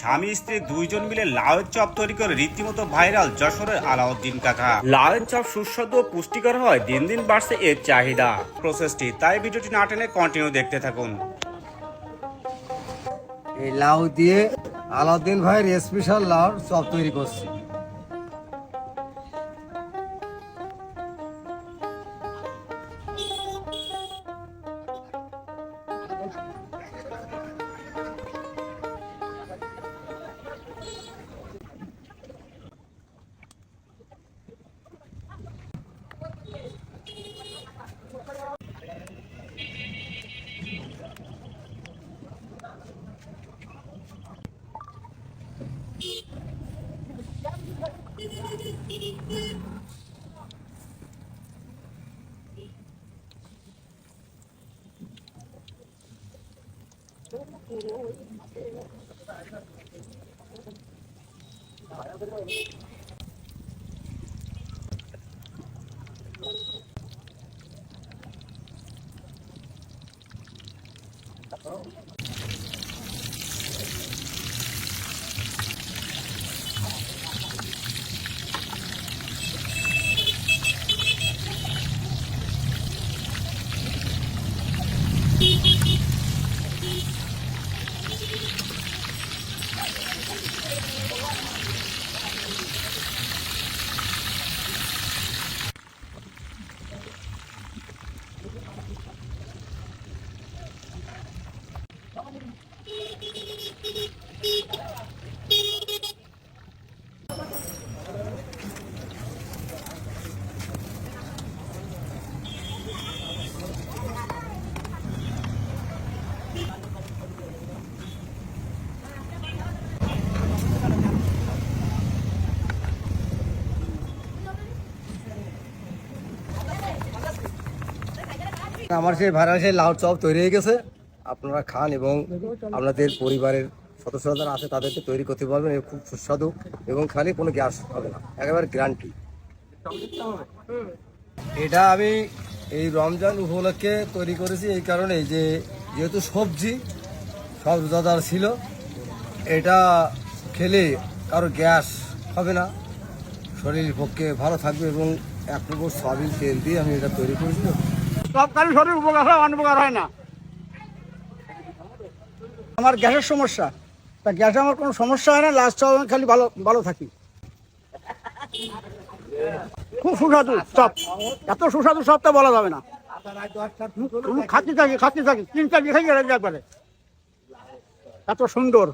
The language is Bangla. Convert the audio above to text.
স্বামী স্ত্রী দুইজন মিলে লাউয়ের চপ তৈরি করে রীতিমতো ভাইরাল যশোরের আলাউদ্দিন কাকা। লাউয়ের চপ সুস্বাদু ও পুষ্টিকর হয় দিন দিন বাড়ছে এর চাহিদা। প্রসেসটি তাই ভিডিওটি না টেনে কন্টিনিউ দেখতে থাকুন। এই লাউ দিয়ে আলাউদ্দিন ভাইয়ের স্পেশাল লাউর চপ তৈরি করছি। Oh. আমার সেই ভাইরাল সেই লাউ চপ তৈরি হয়ে গেছে। আপনারা খান এবং আপনাদের পরিবারের সদস্যরা যারা আছে তাদেরকে তৈরি করতে পারবেন এ খুব সুস্বাদু এবং খালি কোনো গ্যাস হবে না একেবারে গ্যারান্টি এটা আমি এই রমজান উপলক্ষে তৈরি করেছি এই কারণে যে যেহেতু সবজি সব রোজাদার ছিল এটা খেলে কারও গ্যাস হবে না শরীরের পক্ষে ভালো থাকবে এবং এক নম্বর সয়াবিন তেল দিয়ে আমি এটা তৈরি করেছি। সব কারও শরীর উপকার হয় অনুপকার হয় না। আমার গ্যাসের সমস্যা। তা গ্যাসে আমার কোনো সমস্যা হয় না লাস্ট খালি ভালো ভালো থাকি। খুব সুস্বাদু সব এত সুস্বাদু সবটা বলা যাবে না। খাতি থাকি খাতি থাকি তিনটা লিখে গেলে একবারে। এত সুন্দর।